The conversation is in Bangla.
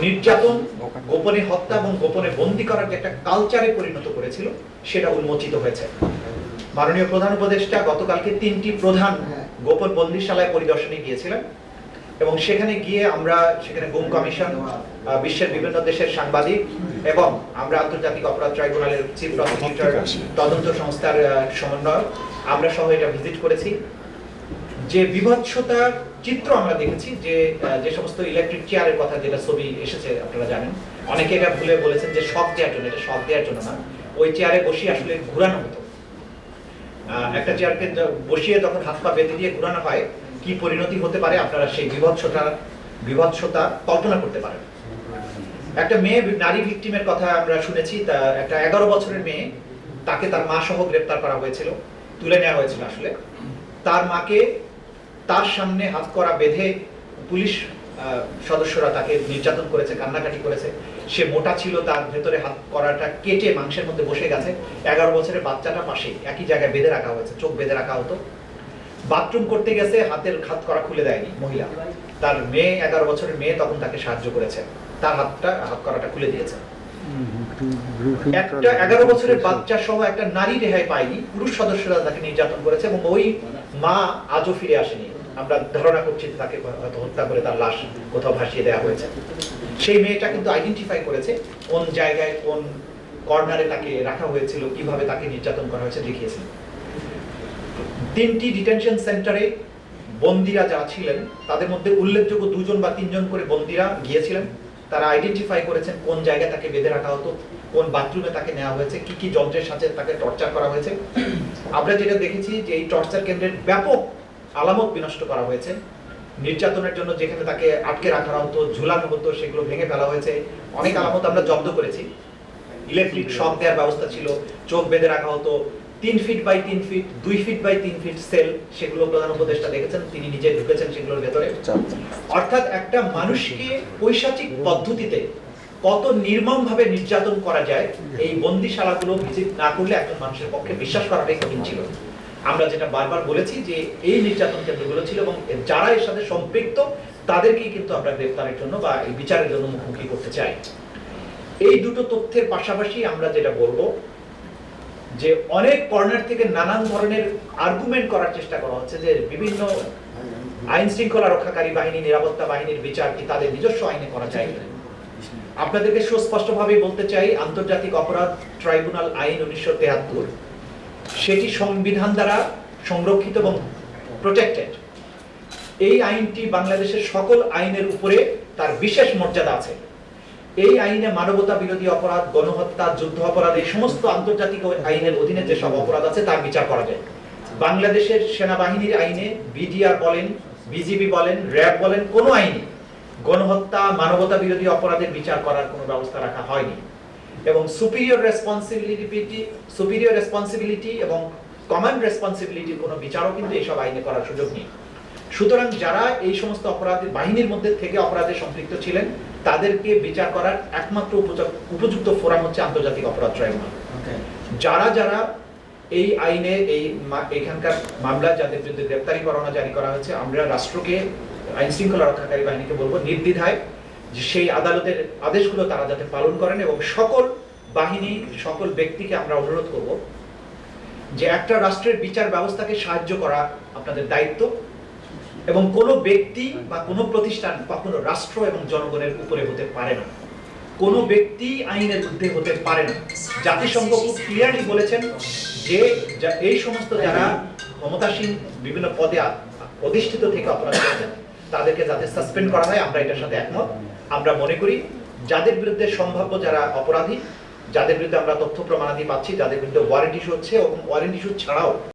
নির্যাতন গোপনে হত্যা এবং গোপনে বন্দি করার যে একটা কালচারে পরিণত করেছিল সেটা উন্মোচিত হয়েছে। মাননীয় প্রধান উপদেষ্টা গতকালকে তিনটি প্রধান গোপন বন্দিশালায় পরিদর্শনে গিয়েছিলেন এবং সেখানে গিয়ে আমরা সেখানে গুম কমিশন বিশ্বের বিভিন্ন দেশের সাংবাদিক এবং আমরা আন্তর্জাতিক অপরাধ ট্রাইব্যুনালের চিফ প্রসিকিউটর তদন্ত সংস্থার আহ, সমন্বয়ক আমরা সহ এটা ভিজিট করেছি। যে বিভৎসতার চিত্র আমরা দেখেছি, যে যে সমস্ত ইলেকট্রিক চেয়ারের কথা যেটা ছবি এসেছে, আপনারা জানেন। অনেকে এটা ভুলে বলেছেন যে শক দেওয়ার জন্য, এটা শক দেওয়ার জন্য না। ওই চেয়ারে বসিয়ে আসলে ঘুরানো হতো। একটা চেয়ারকে বসিয়ে যখন হাত পা বেঁধে দিয়ে ঘুরানো হয়, কি পরিণতি হতে পারে আপনারা সেই বিভৎসতা বিভৎসতা কল্পনা করতে পারেন। একটা মেয়ে নারী ভিকটিমের কথা আমরা শুনেছি, তা একটা এগারো বছরের মেয়ে, তাকে তার মা সহ গ্রেপ্তার করা হয়েছিল, তুলে নেওয়া হয়েছিল আসলে। তার মাকে তার সামনে হাত করা বেঁধে পুলিশ সদস্যরা তাকে নির্যাতন করেছে, কান্নাকাটি করেছে। সে মোটা ছিল, তার ভেতরে হাত করাটা কেটে মাংসের মধ্যে বসে গেছে। এগারো বছরের বাচ্চাটা পাশে, একই জায়গায় বেঁধে রাখা হয়েছে, চোখ বেঁধে রাখা হতো। বাথরুম করতে গেছে, হাতের হাত করা খুলে দেয়নি মহিলা। তার মেয়ে, এগারো বছরের মেয়ে তখন তাকে সাহায্য করেছে। তার হাতটা, হাত করাটা খুলে দিয়েছে। একটা এগারো বছরের বাচ্চা সহ একটা নারী রেহাই পায়নি, পুরুষ সদস্যরা তাকে নির্যাতন করেছে এবং ওই মা আজও ফিরে আসেনি। আমরা ধারণা করছি তাকে হয়তো হত্যা করে তার লাশ কোথাও ভাসিয়ে দেওয়া হয়েছে। সেই মেয়েটা কিন্তু আইডেন্টিফাই করেছে কোন জায়গায়, কোন কর্নারে তাকে রাখা হয়েছিল, কীভাবে তাকে নির্যাতন করা হয়েছে দেখিয়েছে। তিনটি ডিটেনশন সেন্টারে বন্দিরা যারা ছিলেন, তাদের মধ্যে উল্লেখযোগ্য দুজন বা তিনজন করে বন্দিরা গিয়েছিলেন। তারা আইডেন্টিফাই করেছেন কোন জায়গায় তাকে বেঁধে রাখা হতো, কোন বাথরুমে তাকে নেওয়া হয়েছে, কি কি যন্ত্রের সাথে তাকে টর্চার করা হয়েছে। আমরা যেটা দেখেছি যে এই টর্চার কেন্দ্রের ব্যাপক আলামত বিনষ্ট করা হয়েছে। নির্যাতনের জন্য যেখানে তাকে আটকে রাখা হতো, ঝুলানো হতো, সেগুলো ভেঙে ফেলা হয়েছে। অনেক আলামত আমরা জব্দ করেছি। ইলেকট্রিক শক দেওয়ার ব্যবস্থা ছিল, চোখ বেঁধে রাখা হতো। তিন ফিট বাই তিন ফিট দুই ফিট বাই তিন ফিট সেল সেগুলো প্রধান উপদেষ্টা দেখেছেন, তিনি নিজে ঢুকেছেন সেগুলোর ভেতরে। অর্থাৎ একটা মানুষকে পৈশাচিক পদ্ধতিতে কত নির্মম ভাবে নির্যাতন করা যায়, এই বন্দিশালাগুলো ভিজিট না করলে একজন মানুষের পক্ষে বিশ্বাস করাটাই কঠিন ছিল। আমরা যেটা বারবার বলেছি যে এই নির্যাতন কেন্দ্রগুলো ছিল এবং যারা এর সাথে সম্পৃক্ত, তাদেরকেই কিন্তু আমরা গ্রেফতারের জন্য বা এই বিচারের জন্য মুখোমুখি করতে চাই। এই দুটো তথ্যের পাশাপাশি আমরা যেটা বলব, যে অনেক কর্নার থেকে নানান ধরনের আর্গুমেন্ট করার চেষ্টা করা হচ্ছে যে বিভিন্ন আইন শৃঙ্খলা রক্ষাকারী বাহিনী, নিরাপত্তা বাহিনীর বিচার কি তাদের নিজস্ব আইনে করা যায়? আপনাদেরকে সুস্পষ্টভাবে বলতে চাই, আন্তর্জাতিক অপরাধ ট্রাইব্যুনাল আইন উনিশশো তেহাত্তর, সেটি সংবিধান দ্বারা সংরক্ষিত এবং প্রোটেক্টেড এই আইনটি বাংলাদেশের সকল আইনের উপরে তার বিশেষ মর্যাদা আছে। এই আইনে মানবতা বিরোধী অপরাধ, গণহত্যা, যুদ্ধ অপরাধ, এই সমস্ত আন্তর্জাতিক আইনের অধীনে যেসব অপরাধ আছে, তার বিচার করা যায়। বাংলাদেশের সেনাবাহিনীর আইনে বিডিআর বলেন বিজিবি বলেন র্যাব বলেন কোনো আইনে গণহত্যা মানবতা বিরোধী অপরাধের বিচার করার কোনো ব্যবস্থা রাখা হয়নি। এবং সুপিরিয়র রেসপন্সিবিলিটি সুপিরিয়র রেসপন্সিবিলিটি এবং কমন রেসপন্সিবিলিটির কোনো বিচারও কিন্তু এইসব আইনে করার সুযোগ নেই। সুতরাং যারা এই সমস্ত অপরাধ বাহিনীর মধ্যে থেকে অপরাধে সম্পৃক্ত ছিলেন তাদেরকে বিচার করার একমাত্র উপযুক্ত উপযুক্ত ফোরাম হচ্ছে আন্তর্জাতিক অপরাধ ট্রাইব্যুনাল। যারা যারা এই আইনে এই এখানকার মামলা যাদের বিরুদ্ধে গ্রেপ্তারি পরোয়ানা জারি করা হয়েছে, আমরা রাষ্ট্রকে আইন শৃঙ্খলা রক্ষাকারী বাহিনীকে বলব নির্দ্বিধায় যে সেই আদালতের আদেশগুলো তারা যাতে পালন করেন এবং সকল বাহিনী, সকল ব্যক্তিকে আমরা অনুরোধ করব যে একটা রাষ্ট্রের বিচার ব্যবস্থাকে সাহায্য করা আপনাদের দায়িত্ব এবং কোনো ব্যক্তি বা কোনো প্রতিষ্ঠান কখনো রাষ্ট্র এবং জনগণের উপরে হতে পারে না। কোনো ব্যক্তি আইনের ঊর্ধ্বে হতে পারে না। জাতিসংঘ খুব ক্লিয়ারলি বলেছেন যে এই সমস্ত যারা ক্ষমতাসীন বিভিন্ন পদে অধিষ্ঠিত থেকে অপরাধ করেছেন, তাদেরকে যাতে সাসপেন্ড করা হয়, আমরা এটার সাথে একমত। আমরা মনে করি যাদের বিরুদ্ধে সম্ভাব্য যারা অপরাধী, যাদের বিরুদ্ধে আমরা তথ্য প্রমাণাদি পাচ্ছি, যাদের বিরুদ্ধে ওয়ারেন্ট ইস্যু হচ্ছে এবং ওয়ারেন্ট ইস্যু ছাড়াও